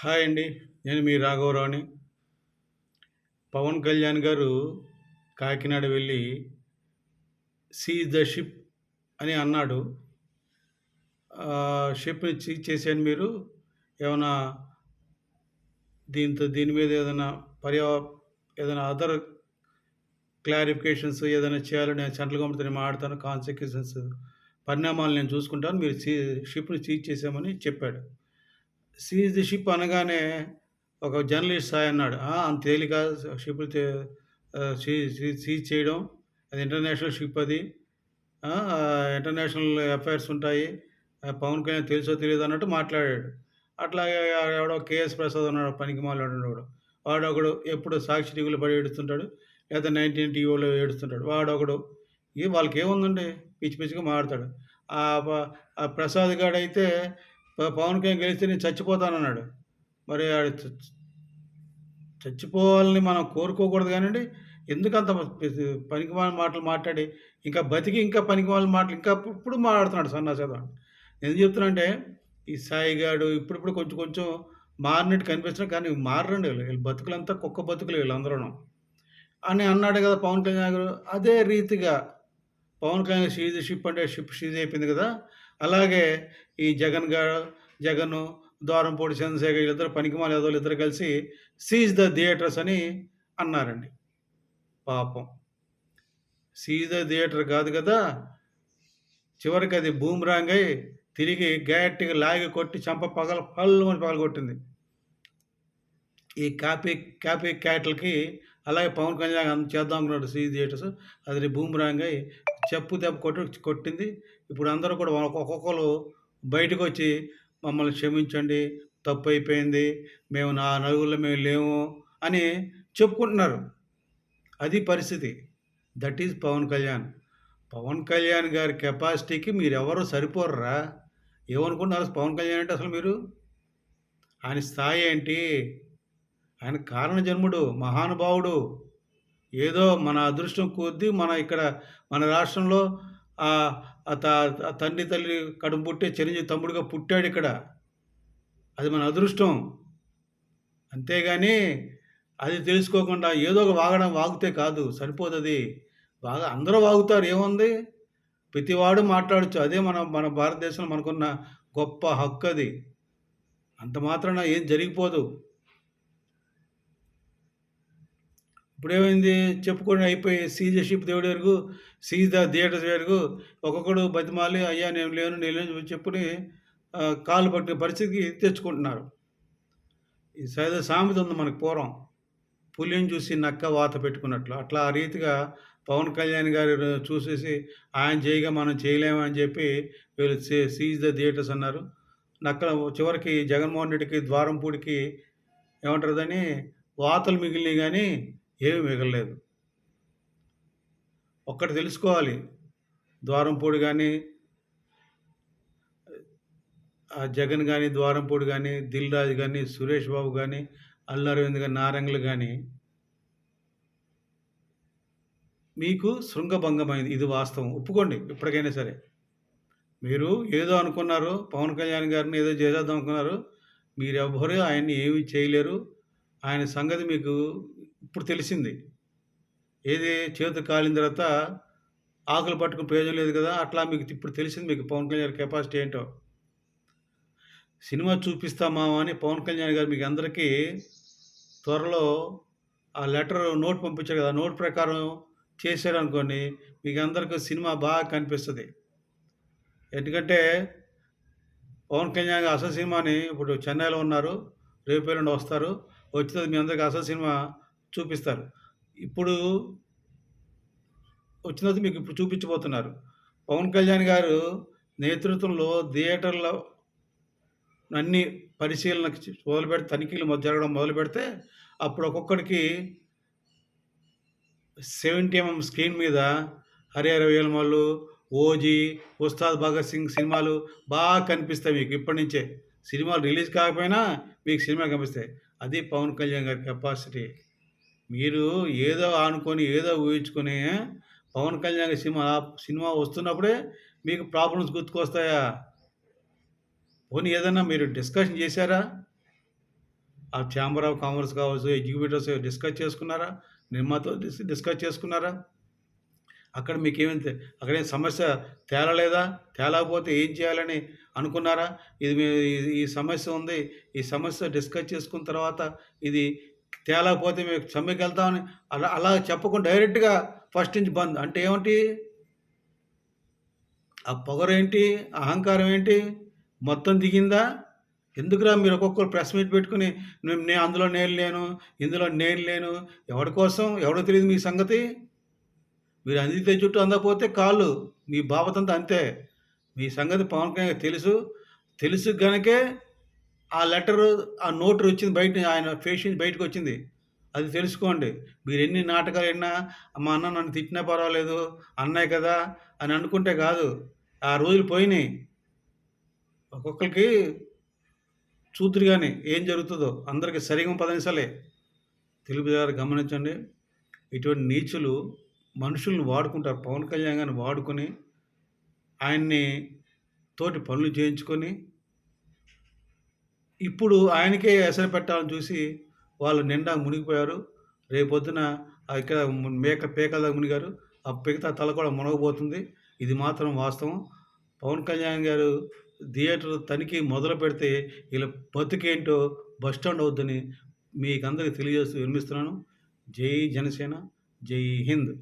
Hi అండి నేను మీ రాఘవరావుని. పవన్ కళ్యాణ్ గారు కాకినాడ వెళ్ళి సీజ్ ద షిప్ అని అన్నాడు. షిప్ని సీజ్ చేశాను మీరు. ఏమైనా దీంతో దీని మీద ఏదైనా పర్యా ఏదైనా అదర్ క్లారిఫికేషన్స్ ఏదైనా చేయాలని నేను సెంట్రల్ గవర్నమెంట్తో మాట్లాడతాను. కాన్సిక్వెన్సెస్ పరిణామాలు నేను చూసుకుంటాను. మీరు షిప్ని సీజ్ చేశామని చెప్పాడు. సీజ్ ది షిప్ అనగానే ఒక జర్నలిస్ట్ సాయి అన్నాడు అంత తేలిక షిప్ సీజ్ చేయడం అది ఇంటర్నేషనల్ షిప్ అది. ఇంటర్నేషనల్ అఫైర్స్ ఉంటాయి. పవన్ కళ్యాణ్ తెలుసో తెలియదు అన్నట్టు మాట్లాడాడు. అట్లాగే ఎవడో కేఎస్ ప్రసాద్ ఉన్నాడు పనికి మాట్లాడు వాడు ఒకడు ఎప్పుడు సాక్షి టీవీలో పడి ఏడుస్తుంటాడు లేదా నైన్టీన్ టీవీలో ఏడుస్తుంటాడు. వాడు ఒకడు ఇది వాళ్ళకి ఏముందండి పిచ్చి పిచ్చిగా మాడతాడు ఆ ప్రసాద్ గాడు అయితే పవన్ కళ్యాణ్ గెలిస్తే నేను చచ్చిపోతానన్నాడు. మరి ఆడు చచ్చిపోవాలని మనం కోరుకోకూడదు కానివ్వండి ఎందుకంత పనికి మాటలు మాట్లాడి ఇంకా బతికి ఇంకా పనికి మాటలు ఇంకా ఇప్పుడు మాట్లాడుతున్నాడు సన్నాసేదం ఎందుకు చెప్తున్నా అంటే ఈ సాయిగాడు ఇప్పుడిప్పుడు కొంచెం కొంచెం మారినట్టు కనిపిస్తున్నాడు కానీ మారండి వీళ్ళు. బతుకులంతా కుక్క బతుకులు వీళ్ళందరూ అని అన్నాడు కదా పవన్ కళ్యాణ్ గారు. అదే రీతిగా పవన్ కళ్యాణ్ షీజ్ షిప్ అంటే షిప్ షీజ్ అయిపోయింది కదా. అలాగే ఈ జగన్ గారు జగన్ ద్వారంపూడి చంద్రశేఖర్ వీళ్ళిద్దరు పనికిమాల యాదవులు ఇద్దరు కలిసి సీజ్ ద థియేటర్స్ అని అన్నారండి. పాపం. సీజ్ ద థియేటర్ కాదు కదా చివరికి అది బూమ్రాంగ్ అయి తిరిగి గట్టిగా లాగి కొట్టి చంప పగల పళ్ళు అని పగలగొట్టింది. ఈ కాపీ కాపీ క్యాట్లకి అలాగే పవన్ కళ్యాణ్ అంత చేద్దాం అనుకున్నాడు సీ థియేటర్స్ అది బూమ్రాంగ్ అయి చెప్పు దెబ్బ కొట్టి కొట్టింది. ఇప్పుడు అందరూ కూడా ఒక్కొక్కరు బయటకు వచ్చి మమ్మల్ని క్షమించండి తప్పు అయిపోయింది మేము నా నలుగురిలో మేము లేము అని చెప్పుకుంటున్నారు. అది పరిస్థితి. That is Pawan Kalyan. Pawan Kalyan గారి కెపాసిటీకి మీరు ఎవరు సరిపోర్రా? ఏమనుకుంటున్నారు పవన్ కళ్యాణ్ అంటే అసలు మీరు? ఆయన స్థాయి ఏంటి? ఆయన కారణ జన్ముడు మహానుభావుడు. ఏదో మన అదృష్టం కొద్దీ మన ఇక్కడ మన రాష్ట్రంలో తండ్రి తల్లి కడుపు పుట్టే చిరంజీవి తమ్ముడుగా పుట్టాడు ఇక్కడ. అది మన అదృష్టం. అంతేగాని అది తెలుసుకోకుండా ఏదో ఒక వాగడం వాగితే కాదు సరిపోతుంది బాగా అందరూ వాగుతారు ఏముంది? ప్రతివాడు మాట్లాడచ్చు. అదే మన మన భారతదేశంలో మనకున్న గొప్ప హక్కు అది. అంత మాత్రాన ఏం జరిగిపోదు. ఇప్పుడేమైంది? చెప్పుకొని అయిపోయి సీజ్ షిప్ దేవుడి వరకు సీజ్ ద థియేటర్స్ వరకు ఒక్కొక్కడు బతిమాలి అయ్యా నేను లేను నేను లేను చెప్పుని కాలు పట్టిన పరిస్థితికి తెచ్చుకుంటున్నారు. ఈ సైద సామెత ఉంది మనకు పూర్వం. పులిని చూసి నక్క వాత పెట్టుకున్నట్లు. అట్లా ఆ రీతిగా పవన్ కళ్యాణ్ గారు చూసేసి ఆయన చేయగా మనం చేయలేము అని చెప్పి వీళ్ళు సీజ్ ద థియేటర్స్ అన్నారు. నక్కల చివరికి జగన్మోహన్ రెడ్డికి ద్వారంపూడికి ఏమంటారు దాన్ని? వాతలు మిగిలినాయి కానీ ఏమి మిగలలేదు. ఒక్కటి తెలుసుకోవాలి. ద్వారంపూడి కానీ జగన్ కానీ ద్వారంపూడి కానీ దిల్ రాజు కానీ సురేష్ బాబు కానీ అల్లు అరవింద్ కానీ నారంగులు కానీ మీకు శృంగభంగమైంది. ఇది వాస్తవం. ఒప్పుకోండి. ఇప్పటికైనా సరే. మీరు ఏదో అనుకున్నారు. పవన్ కళ్యాణ్ గారిని ఏదో చేసేద్దాం అనుకున్నారు. మీరెవ్వరూ ఆయన్ని ఏమీ చేయలేరు. ఆయన సంగతి మీకు ఇప్పుడు తెలిసింది. ఏది చేతి కాలిన తర్వాత ఆకులు పట్టుకుని ప్రయోజనం లేదు కదా అట్లా మీకు ఇప్పుడు తెలిసింది మీకు పవన్ కళ్యాణ్ గారి కెపాసిటీ ఏంటో. సినిమా చూపిస్తామా అని పవన్ కళ్యాణ్ గారు మీకు అందరికీ త్వరలో ఆ లెటర్ నోట్ పంపించారు కదా నోట్ ప్రకారం చేశారనుకోండి మీకు అందరికీ సినిమా బాగా కనిపిస్తుంది. ఎందుకంటే పవన్ కళ్యాణ్ గారు అసలు సినిమాని ఇప్పుడు చెన్నైలో ఉన్నారు రేపు ఎల్లుండి వస్తారు వచ్చినది మీ అందరికీ అసలు సినిమా చూపిస్తారు. ఇప్పుడు వచ్చినది మీకు ఇప్పుడు చూపించబోతున్నారు. పవన్ కళ్యాణ్ గారు నేతృత్వంలో థియేటర్లో అన్ని పరిశీలన మొదలు పెడితే తనిఖీలు జరగడం మొదలు పెడితే అప్పుడు ఒక్కొక్కడికి సెవెంటీ ఎంఎం స్క్రీన్ మీద హరిహర వేలమల్లు ఓజీ ఉస్తాద్ భగత్ సింగ్ సినిమాలు బాగా కనిపిస్తాయి మీకు ఇప్పటి నుంచే. సినిమాలు రిలీజ్ కాకపోయినా మీకు సినిమా కనిపిస్తాయి. అది పవన్ కళ్యాణ్ గారి కెపాసిటీ. మీరు ఏదో ఆనుకొని ఏదో ఊహించుకొని పవన్ కళ్యాణ్ సినిమా సినిమా వస్తున్నప్పుడే మీకు ప్రాబ్లమ్స్ గుర్తుకొస్తాయా పోనీ ఏదైనా మీరు డిస్కషన్ చేశారా ఆ ఛాంబర్ ఆఫ్ కామర్స్ కావచ్చు, ఎగ్జిక్యూటివ్స్ డిస్కస్ చేసుకున్నారా? నిర్మాత డిస్ డిస్కస్ చేసుకున్నారా? అక్కడ మీకు ఏమైంది అక్కడ ఏం సమస్య తేలలేదా? తేలకపోతే ఏం చేయాలని అనుకున్నారా? ఇది మీ ఈ సమస్య ఉంది. ఈ సమస్య డిస్కస్ చేసుకున్న తర్వాత ఇది తేలకపోతే మేము సమ్మెకెళ్తామని అలా అలా చెప్పకుండా డైరెక్ట్‌గా ఫస్ట్ నుంచి బంద్. అంటే ఏమిటి? ఆ పొగరేంటి? అహంకారం ఏంటి? మొత్తం దిగిందా? ఎందుకురా మీరు ఒక్కొక్కరు ప్రెస్ మీట్ పెట్టుకొని నేను అందులో నేను లేను, ఇందులో నేను లేను. ఎవడి కోసం? ఎవడో తెలియదు మీ సంగతి? మీరు అందితే చుట్టూ అందకపోతే కాళ్ళు. మీ బాపతంతా అంతే. మీ సంగతి పవన్ కళ్యాణ్ తెలుసు. తెలుసు గనకే ఆ లెటర్ ఆ నోట్ వచ్చింది బయట ఆయన ఫేస్ బయటకు వచ్చింది అది తెలుసుకోండి. మీరెన్ని నాటకాలాడినా మా అన్న నన్ను తిట్టినా పర్వాలేదు. అన్నయ్య కదా! అని అనుకుంటే కాదు. ఆ రోజులు పోయినాయి. ఒక్కొక్కరికి చూద్దురు కానీ ఏం జరుగుతుందో అందరికి సరిగా పది నిమిషాలే. తెలుగు ప్రజలారా గమనించండి. ఇటువంటి నీచులు మనుషుల్ని వాడుకుంటారు. పవన్ కళ్యాణ్ గారిని వాడుకొని ఆయన్ని తోటి పనులు చేయించుకొని ఇప్పుడు ఆయనకే ఎసరు పెట్టాలని చూసి వాళ్ళు నిండా మునిగిపోయారు. రేపొద్దున ఇక్కడ మేక పేకల మునిగారు. ఆ మిగతా తల కూడా మునగబోతుంది. ఇది మాత్రం వాస్తవం. పవన్ కళ్యాణ్ గారు థియేటర్ తనిఖీ మొదలుపెడితే ఈళ్ళ బతుకేంటో బస్టాండ్ స్టాండ్ అవుద్దని మీకందరికి తెలియజేస్తూ వినిపిస్తున్నాను జై జనసేన. జై హింద్.